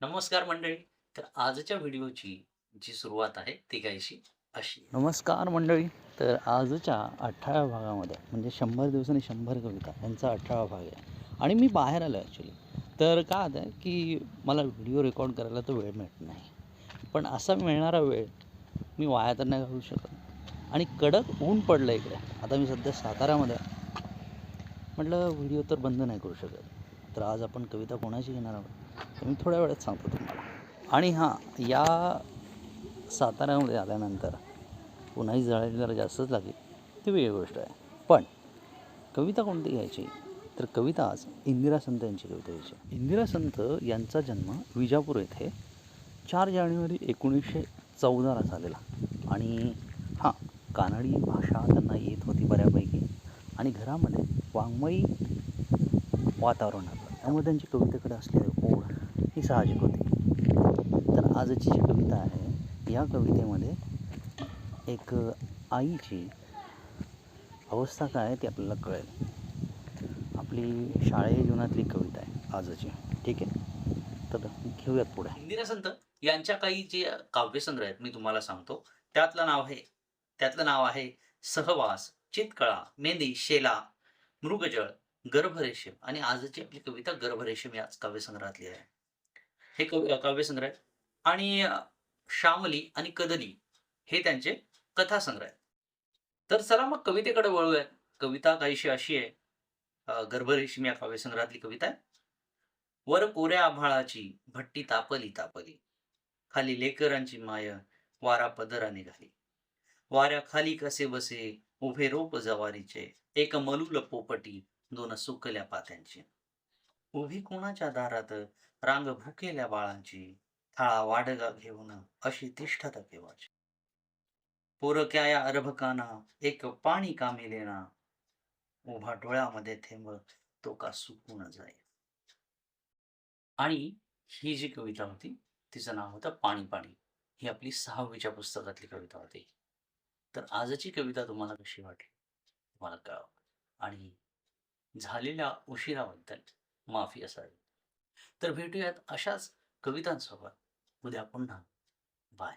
नमस्कार मंडळी. तर आजच्या व्हिडिओची जी सुरुवात आहे ती काहीशी अशी. नमस्कार मंडळी. तर आजच्या अठराव्या भागामध्ये म्हणजे शंभर दिवस आणि शंभर कविता यांचा अठरावा भाग आहे. आणि मी बाहेर आलो ॲक्च्युली तर काय आता आहे की मला व्हिडिओ रेकॉर्ड करायला तर वेळ मिळत नाही. पण असा मिळणारा वेळ मी वाया तर नाही घालू शकत. आणि कडक ऊन पडलं इकडे. आता मी सध्या साताऱ्यामध्ये म्हटलं व्हिडिओ तर बंद नाही करू शकत. तर आज आपण कविता कोणाची घेणार आहोत? मी थोड्या वेळात सांगतो तुम्हाला. आणि हां या साताऱ्यामध्ये आल्यानंतर पुन्हाही जळायला जरा जास्तच लागेल. ती वेगळी गोष्ट आहे. पण कविता कोणती घ्यायची? तर कविता आज इंदिरा संत यांची कविता घ्यायची इंदिरा संत यांचा जन्म विजापूर येथे चार जानेवारी एकोणीसशे चौदाला झालेला. आणि हां कानडी भाषा त्यांना येत होती बऱ्यापैकी. आणि घरामध्ये वाङ्मयी वातावरण होतं त्यामुळे त्यांची कवितेकडे असलेली ही साहजिक होती. तर आजची जी कविता आहे या कवितेमध्ये एक आईची अवस्था काय आहे ती आपल्याला कळेल. आपली शाळेय जीवनातली कविता आहे आजची. ठीक आहे? तर घेऊयात पुढे. इंदिरा संत यांच्या काही जे काव्यसंग्रह आहेत मी तुम्हाला सांगतो. त्यातलं नाव आहे त्यातलं नाव आहे सहवास चितकळा मेंदी शेला मृगजळ गर्भरेशीम आणि आजची आपली कविता गर्भरेशीम याच काव्यसंग्रहातली आहे. हे कवि काव्यसंग्रह आहेत. आणि श्यामली आणि कदली हे त्यांचे कथासंग्रह आहेत. तर चला मग कवितेकडे वळूयात. कविता काहीशी अशी आहे. गर्भरेशीम या काव्यसंग्रहातली कविता आहे. वर कोऱ्या आभाळाची भट्टी तापली तापली. खाली लेकरांची माय वारा पदराने घाली. वाऱ्या खाली कसे बसे उभे रोप जवारीचे. एक मलूल पोपटी दोन सुकल्या पात्यांची. उभी कोणाच्या दारात रांग भुकेल्या बाळांची थाळा वाडगा घेऊन अशी तिष्ठत केव्हाची? पोरक्या या अर्भकाना एक पाणी कामी लेना उभा डोळ्यामध्ये थेंब तो का सुकून जाई आणि ही जी कविता होती तिचं नाव होतं पाणी पाणी ही आपली सहावीच्या पुस्तकातली कविता होती. तर आजची कविता तुम्हाला कशी वाटली? तुम्हाला कळावं. आणि झालेल्या उशिराबद्दल माफी असावी. तर भेटूयात अशाच कवितांसोबत. उद्या पुन्हा. बाय.